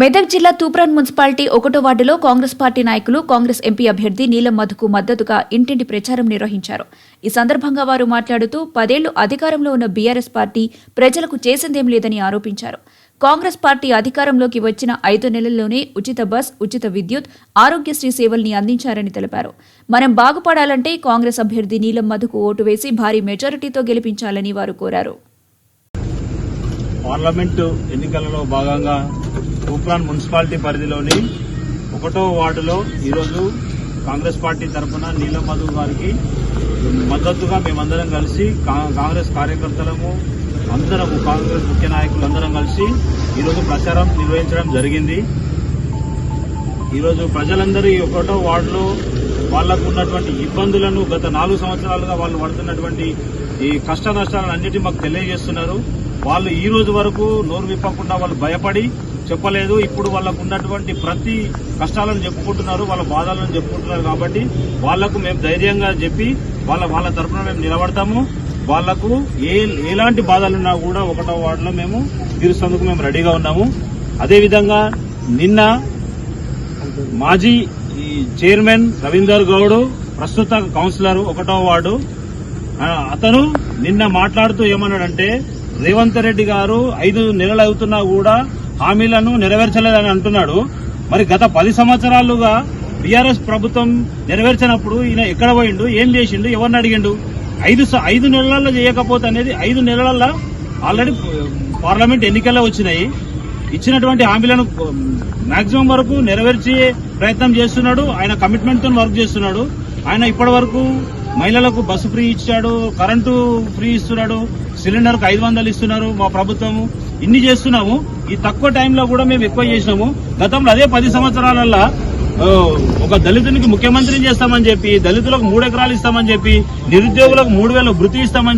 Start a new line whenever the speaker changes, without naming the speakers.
మెదక్ జిల్లా తూప్రాన్ మున్సిపాలిటీ ఒకటో వార్డులో కాంగ్రెస్ పార్టీ నాయకులు కాంగ్రెస్ ఎంపీ అభ్యర్థి నీలం మధుకు మద్దతుగా ఇంటింటి ప్రచారం నిర్వహించారు. ఈ సందర్భంగా వారు మాట్లాడుతూ పదేళ్ళు అధికారంలో ఉన్న బీఆర్ఎస్ పార్టీ ప్రజలకు చేసిందేం లేదని ఆరోపించారు. కాంగ్రెస్ పార్టీ అధికారంలోకి వచ్చిన ఐదు నెలల్లోనే ఉచిత బస్ ఉచిత విద్యుత్ ఆరోగ్యశ్రీ సేవల్ని అందించారని తెలిపారు. మనం బాగుపడాలంటే కాంగ్రెస్ అభ్యర్థి నీలం మధుకు ఓటు వేసి భారీ మెజారిటీతో గెలిపించాలని వారు కోరారు.
పార్లమెంటు ఎన్నికలలో భాగంగా తూప్రాన్ మున్సిపాలిటీ పరిధిలోని ఒకటో వార్డులో ఈరోజు కాంగ్రెస్ పార్టీ తరఫున నీలం మధు గారికి మద్దతుగా మేమందరం కలిసి కా- కాంగ్రెస్ కార్యకర్తలము అందరము కాంగ్రెస్ ముఖ్య నాయకులందరం కలిసి ఈరోజు ప్రచారం నిర్వహించడం జరిగింది. ఈరోజు ప్రజలందరూ ఈ ఒకటో వార్డులో వాళ్ళకు ఉన్నటువంటి ఇబ్బందులను గత నాలుగు సంవత్సరాలుగా వాళ్ళు పడుతున్నటువంటి ఈ కష్ట నష్టాలను అన్నిటి మాకు తెలియజేస్తున్నారు. వాళ్ళు ఈ రోజు వరకు నోరు విప్పకుండా వాళ్ళు భయపడి చెప్పలేదు. ఇప్పుడు వాళ్ళకు ఉన్నటువంటి ప్రతి కష్టాలను చెప్పుకుంటున్నారు వాళ్ళ బాధలను చెప్పుకుంటున్నారు కాబట్టి వాళ్ళకు మేము ధైర్యంగా చెప్పి వాళ్ళ వాళ్ళ తరఫున మేము నిలబడతాము. వాళ్ళకు ఏ ఎలాంటి బాధలున్నా కూడా ఒకటో వార్డులో మేము తీరుస్తందుకు మేము రెడీగా ఉన్నాము. అదేవిధంగా నిన్న మాజీ ఈ చైర్మన్ రవీందర్ గౌడ్ ప్రస్తుత కౌన్సిలర్ ఒకటో వార్డు. అతను నిన్న మాట్లాడుతూ ఏమన్నాడంటే రేవంత్ రెడ్డి గారు ఐదు నెలలు అవుతున్నా కూడా హామీలను నెరవేర్చలేదని అంటున్నాడు. మరి గత పది సంవత్సరాలుగా బీఆర్ఎస్ ప్రభుత్వం నెరవేర్చినప్పుడు ఈయన ఎక్కడ పోయిండు ఏం చేసిండు ఎవరిని అడిగిండు? ఐదు స- ఐదు నెలల్లో చేయకపోతే అనేది ఐదు నెలల్లో ఆల్రెడీ పార్లమెంట్ ఎన్నికల్లో వచ్చినాయి. ఇచ్చినటువంటి హామీలను మాక్సిమం వరకు నెరవేర్చే ప్రయత్నం చేస్తున్నాడు. ఆయన కమిట్మెంట్తో వర్క్ చేస్తున్నాడు. ఆయన ఇప్పటి వరకు మహిళలకు బస్సు ఫ్రీ ఇచ్చాడు కరెంటు ఫ్రీ ఇస్తున్నాడు సిలిండర్కు ఐదు వందలు ఇస్తున్నారు మా ప్రభుత్వము ఇన్ని చేస్తున్నాము. ఈ తక్కువ టైంలో కూడా మేము ఎక్కువ చేసినాము. గతంలో అదే పది సంవత్సరాలల్లో ఒక దళితునికి ముఖ్యమంత్రిని చేస్తామని చెప్పి దళితులకు మూడు ఎకరాలు ఇస్తామని చెప్పి నిరుద్యోగులకు మూడు వేల వృత్తి ఇస్తామని